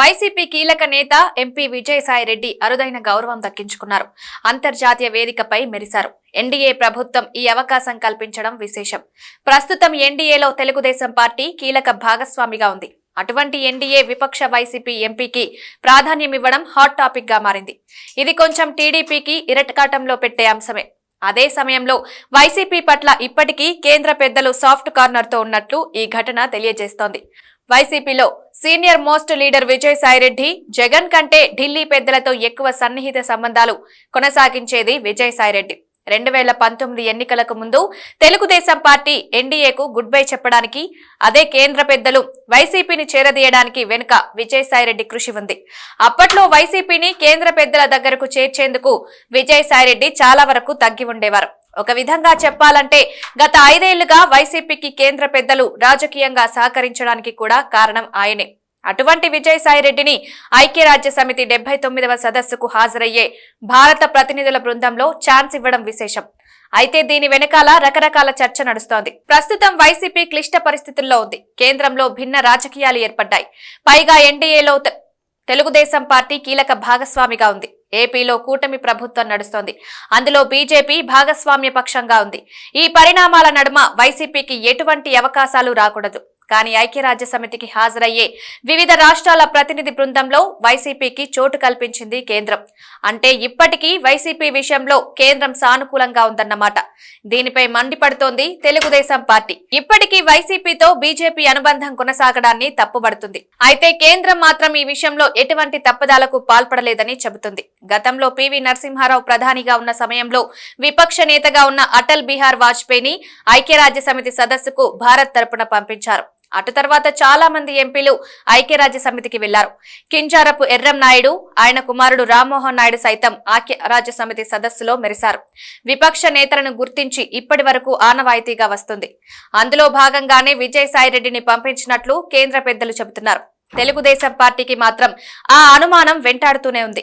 YCP కీలక నేత MP Vijayasai Reddy అరుదైన గౌరవం దక్కించుకున్నారు. అంతర్జాతీయ వేదికపై మెరిశారు. ఎన్డీఏ ప్రభుత్వం ఈ అవకాశం కల్పించడం విశేషం. ప్రస్తుతం ఎన్డీఏలో తెలుగుదేశం పార్టీ కీలక భాగస్వామిగా ఉంది. అటువంటి ఎన్డీఏ విపక్ష వైసీపీ ఎంపీకి ప్రాధాన్యమివ్వడం హాట్ టాపిక్గా మారింది. ఇది కొంచెం టీడీపీకి ఇరటకాటంలో పెట్టే అంశమే. అదే సమయంలో వైసీపీ పట్ల ఇప్పటికీ కేంద్ర పెద్దలు సాఫ్ట్ కార్నర్తో ఉన్నట్లు ఈ ఘటన తెలియజేస్తోంది. వైసీపీలో senior most leader Vijayasai Reddy Jagan కంటే ఢిల్లీ పెద్దలతో ఎక్కువ సన్నిహిత సంబంధాలు కొనసాగించేది విజయసాయిరెడ్డి రెండు వేల పంతొమ్మిది ఎన్నికలకు ముందు తెలుగుదేశం పార్టీ ఎన్డీఏకు గుడ్ బై చెప్పడానికి అదే కేంద్ర పెద్దలు వైసీపీని చేరదీయడానికి వెనుక విజయసాయిరెడ్డి కృషి ఉంది. అప్పట్లో వైసీపీని కేంద్ర పెద్దల దగ్గరకు చేర్చేందుకు విజయసాయిరెడ్డి చాలా వరకు తగ్గి ఉండేవారు. ఒక విధంగా చెప్పాలంటే గత ఐదేళ్ళుగా వైసీపీకి కేంద్ర పెద్దలు రాజకీయంగా సహకరించడానికి కూడా కారణం ఆయనే. అటువంటి విజయసాయిరెడ్డిని ఐక్యరాజ్య సమితి డెబ్బై తొమ్మిదవ సదస్సుకు హాజరయ్యే భారత ప్రతినిధుల బృందంలో ఛాన్స్ ఇవ్వడం విశేషం. అయితే దీని వెనకాల రకరకాల చర్చ నడుస్తోంది. ప్రస్తుతం వైసీపీ క్లిష్ట పరిస్థితుల్లో ఉంది. కేంద్రంలో భిన్న రాజకీయాలు ఏర్పడ్డాయి. పైగా ఎన్డీఏలో తెలుగుదేశం పార్టీ కీలక భాగస్వామిగా ఉంది. ఏపీలో కూటమి ప్రభుత్వం నడుస్తోంది. అందులో బీజేపీ భాగస్వామ్య పక్షంగా ఉంది. ఈ పరిణామాల నడుమ వైసీపీకి ఎటువంటి అవకాశాలు రాకూడదు. కానీ ఐక్యరాజ్య సమితికి హాజరయ్యే వివిధ రాష్ట్రాల ప్రతినిధి బృందంలో వైసీపీకి చోటు కల్పించింది కేంద్రం. అంటే ఇప్పటికీ వైసీపీ విషయంలో కేంద్రం సానుకూలంగా ఉందన్నమాట. దీనిపై మండిపడుతోంది తెలుగుదేశం పార్టీ. ఇప్పటికీ వైసీపీతో బీజేపీ అనుబంధం కొనసాగడాన్ని తప్పుబడుతుంది. అయితే కేంద్రం మాత్రం ఈ విషయంలో ఎటువంటి తప్పుదాలకు పాల్పడలేదని చెబుతుంది. గతంలో పివి నరసింహారావు ప్రధానిగా ఉన్న సమయంలో విపక్ష నేతగా ఉన్న అటల్ బిహార్ వాజ్పేయిని ఐక్యరాజ్య సమితి సదస్సుకు భారత్ తరపున పంపించారు. అటు తర్వాత చాలా మంది ఎంపీలు ఐక్యరాజ్య సమితికి వెళ్ళారు. కింజారపు ఎర్రం నాయుడు ఆయన కుమారుడు రామ్మోహన్ నాయుడు సైతం ఐక్యరాజ్య సమితి సదస్సులో మెరిశారు. విపక్ష నేతలను గుర్తించి ఇప్పటి వరకు ఆనవాయితీగా వస్తుంది. అందులో భాగంగానే విజయసాయిరెడ్డిని పంపించినట్లు కేంద్ర పెద్దలు చెబుతున్నారు. తెలుగుదేశం పార్టీకి మాత్రం ఆ అనుమానం వెంటాడుతూనే ఉంది.